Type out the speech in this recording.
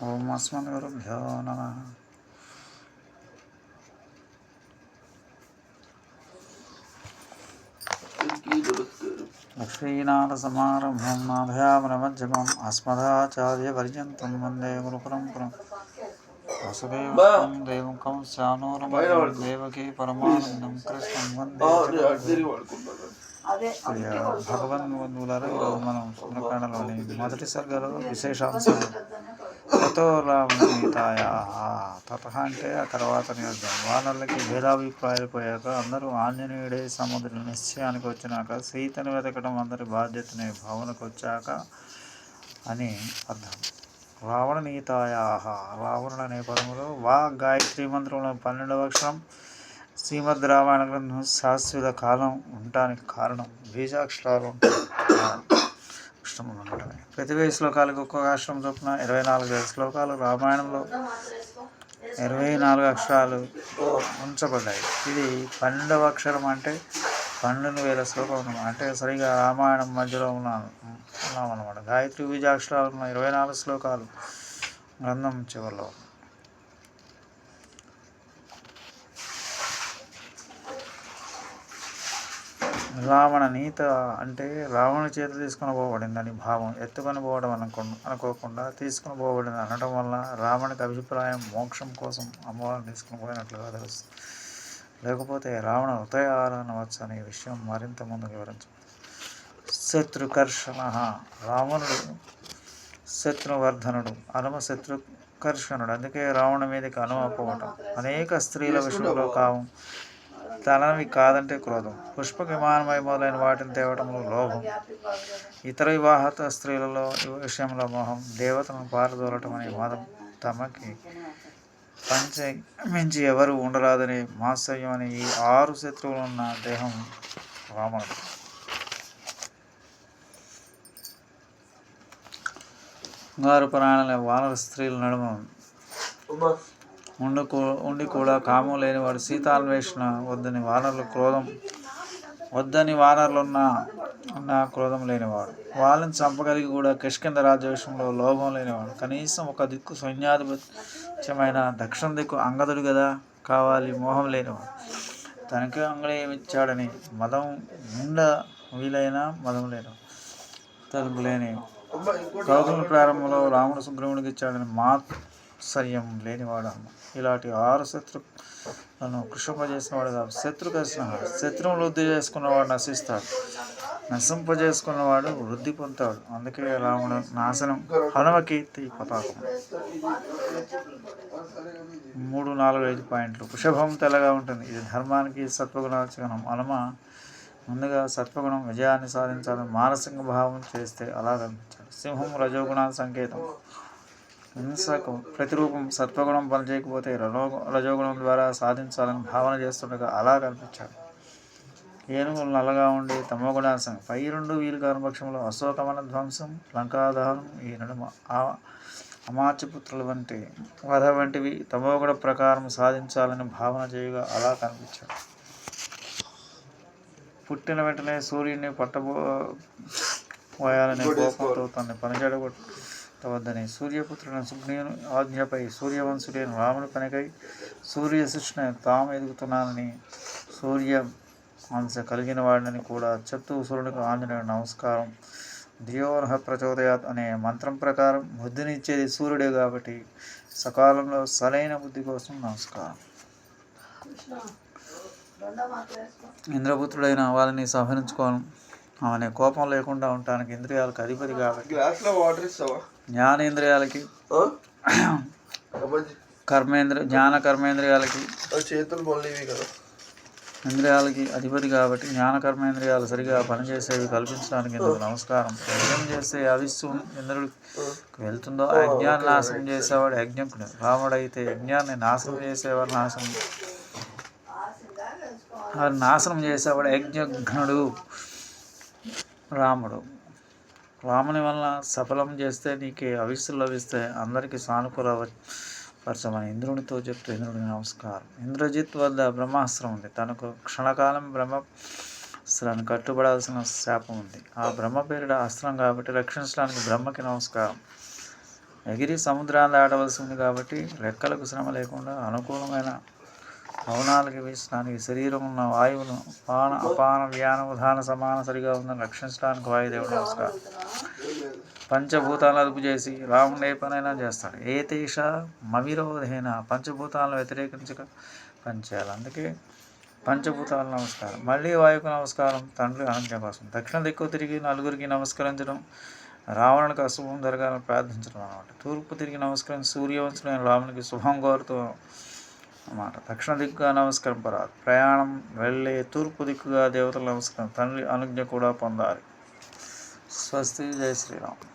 ఓం అస్మద్గురుభ్యో నమ లక్ష్మీనాథసమారంభం నాథయామనమధ్యమం అస్మదాచార్యపర్యంతం వందే గురుపరంపరం వసుదేవం దేవం కంసానూరం దేవకీ పరమానందం కృష్ణం వందే జగద్గురు. ఇక భగవన్బంధువులారా ఈరోజు మనం సుందరకాండలోని మొదటి సర్గలో విశేషాంశాలు తతో రామీతాయ తత అంటే ఆ తర్వాత నియోజకం వానర్లకి భేదాభిప్రాయాలు పోయాక అందరూ ఆంజనేయుడే సముద్ర నిశ్చయానికి వచ్చినాక సీతను వెతకడం అందరి బాధ్యతనే భావనకు వచ్చాక అని అర్థం. రావణ నీతాయాహ రావణుడు అనే పదములో వా గాయత్రి మంత్రంలో పన్నెండవ అక్షరం శ్రీమద్ రామాయణ గ్రంథం శాశ్వత కాలం ఉండటానికి కారణం బీజాక్షరాలు ఉంటాయి ఉండటమే ప్రతి వెయ్యి శ్లోకాలకు ఒక్కొక్క అక్షరం చొప్పున ఇరవై నాలుగు శ్లోకాలు రామాయణంలో ఇరవై నాలుగు అక్షరాలు ఉంచబడ్డాయి. ఇది పన్నెండవ అక్షరం అంటే పన్నెండు వేల శ్లోకం అంటే సరిగా రామాయణం మధ్యలో ఉన్నాను ఉన్నామన్నమాట. గాయత్రి బీజాక్షరాలు ఉన్న ఇరవై నాలుగు శ్లోకాలు గ్రంథం చివరిలో. రావణ నీత అంటే రావణుని చేత తీసుకుని పోబడిందని భావం ఎత్తుకొని పోవడం అనుకు అనుకోకుండా తీసుకుని పోబడింది అనడం వల్ల రావణకి అభిప్రాయం మోక్షం కోసం అమ్మవారిని తీసుకుని పోయినట్లుగా తెలుస్తుంది. లేకపోతే రావణ ఉదయాలను వచ్చు అనే విషయం మరింత ముందు వివరించు. శత్రుకర్షణ రావణుడు శత్రువర్ధనుడు అనుమ శత్రుకర్షణుడు అందుకే రావణ మీదకి అనుమపోవటం అనేక స్త్రీల విషయంలో కావం. తనవి కాదంటే క్రోధం. పుష్ప విమానమై మొదలైన వాటిని తేవటంలో లోభం. ఇతర వివాహత స్త్రీలలో విషయంలో మోహం. దేవతను పారదోలటం అనే మదం తమకి పంచ మించి ఎవరు ఉండరాదని మాత్సర్యం అనే ఈ ఆరు శత్రువులు ఉన్న దేహం రావణుడు బంగారు ప్రాణాల వానర స్త్రీల నడుమ ఉండి ఉండి కూడా కామం లేనివాడు సీతాన్వేషణ వద్దని వానరులు క్రోధం వద్దని వానరులున్న ఉన్న క్రోధం లేనివాడు. వాళ్ళని చంపగలిగి కూడా కిష్కింద రాజ్యవిషయంలో లోభం లేనివాడు. కనీసం ఒక దిక్కు సైన్యాధిపత్యమైన దక్షిణ దిక్కు అంగదుడు కదా కావాలి మోహం లేనివాడు. తనకే అంగళేమిచ్చాడని మదం ఉండ వీలైన మదం లేను తనకు లేని కౌకుల ప్రారంభంలో రాముడు సుగ్రీవుడికి ఇచ్చాడని మా మాత్సర్యం లేనివాడు ఇలాంటి ఆరు శత్రులను కృషింపజేసినవాడు కాదు. శత్రుకృష్ణ శత్రువు వృద్ధి చేసుకున్నవాడు నశిస్తాడు. నశింపజేసుకున్నవాడు వృద్ధి పొందుతాడు. అందుకే రాముడు నాశనం హనుమకీర్తి పతాకం. మూడు నాలుగు ఐదు పాయింట్లు. వృషభం తెల్లగా ఉంటుంది. ఇది ధర్మానికి సత్వగుణాల హనుమ ముందుగా సత్వగుణం విజయాన్ని సాధించాలని మానసిక భావం చేస్తే అలా కనిపించాలి. సింహం రజోగుణ సంకేతం. హింసకు ప్రతిరూపం సత్వగుణం పనిచేయకపోతే రజోగుణం ద్వారా సాధించాలని భావన చేస్తుండగా అలా కనిపించాడు. ఏనుగులు నల్లగా ఉండి తమో పై రెండు వీలు పక్షంలో అశోకమన ధ్వంసం లంకాధారం ఈ నడుమ ఆ అమాత్యపుత్రుల వంటి వధ వంటివి తమోగుణ ప్రకారం సాధించాలని భావన చేయగా అలా కనిపించాడు. పుట్టిన వెంటనే సూర్యుడిని పట్టబో పోయాలనే కోపంతో తన వద్దని సూర్యపుత్రుని సుగ్రీవుని ఆజ్ఞపై సూర్యవంశుడైన రాముని పనికై సూర్య సృష్టిని తాము ఎదుగుతున్నానని సూర్య అంశ కలిగిన వాడిని కూడా చెప్తూ సూర్యునికి ఆంజనేయుడు నమస్కారం. దియోనహ ప్రచోదయాత్ అనే మంత్రం ప్రకారం బుద్ధినిచ్చేది సూర్యుడే కాబట్టి సకాలంలో సరైన బుద్ధి కోసం నమస్కారం. ఇంద్రపుత్రుడైన వాళ్ళని సంహరించుకోను. ఆమె కోపం లేకుండా ఉండటానికి ఇంద్రియాలకు అధిపతి కాబట్టి గ్లాస్లో వాటర్ ఇస్తావా? జ్ఞానేంద్రియాలకి కర్మేంద్ర జ్ఞాన కర్మేంద్రియాలకి చేతులు మళ్ళీవి కదా. ఇంద్రియాలకి అధిపతి కాబట్టి జ్ఞాన కర్మేంద్రియాలు సరిగా పనిచేసేవి కల్పించడానికి ఇందుకు నమస్కారం. యజ్ఞం చేస్తే అవిస్సు ఇంద్రుడికి వెళ్తుందో? ఆ యజ్ఞాన్ని నాశనం చేసేవాడు యజ్ఞకుడు. రాముడు అయితే యజ్ఞాన్ని నాశనం చేసేవాడు నాశనం. నాశనం చేసేవాడు యజ్ఞఘ్నుడు రాముడు. రాముని వలన సఫలం చేస్తే నీకు అవిస్సులు లభిస్తే అందరికీ సానుకూల పరచమని ఇంద్రునితో చెప్తూ ఇంద్రుడికి నమస్కారం. ఇంద్రజిత్ వద్ద బ్రహ్మాస్త్రం ఉంది. తనకు క్షణకాలం బ్రహ్మాస్త్రాన్ని కట్టుబడాల్సిన శాపం ఉంది. ఆ బ్రహ్మ పేరిట అస్త్రం కాబట్టి రక్షించడానికి బ్రహ్మకి నమస్కారం. ఎగిరి సముద్రాన్ని ఆడవలసి ఉంది కాబట్టి రెక్కలకు శ్రమ లేకుండా అనుకూలమైన పవనాలకి వీసడానికి శరీరం ఉన్న వాయువును పాన అపాన వ్యాన ఉదాన సమాన సరిగా ఉందని రక్షించడానికి వాయుదేవుడు నమస్కారం. పంచభూతాలను అదుపు చేసి రాముడు ఏ పనైనా చేస్తాడు. ఏ తేష మవిరోధేన పంచభూతాలను వ్యతిరేకించక పనిచేయాలి అందుకే పంచభూతాలు నమస్కారం. మళ్ళీ వాయుకు నమస్కారం తండ్రి అనుజ్ఞ కోసం. దక్షిణ దిక్కు తిరిగి నలుగురికి నమస్కరించడం రావణునికి అశుభం జరగాలని ప్రార్థించడం అనమాట తూర్పు తిరిగి నమస్కరించి సూర్యవంశుడైన రామునికి శుభం కోరుతూ అన్నమాట. దక్షిణ దిక్కుగా నమస్కారం ప్రయాణం వెళ్ళే తూర్పు దిక్కుగా దేవతలు నమస్కారం. తండ్రి అనుజ్ఞ కూడా పొందాలి. స్వస్తి. జయ శ్రీరామ్.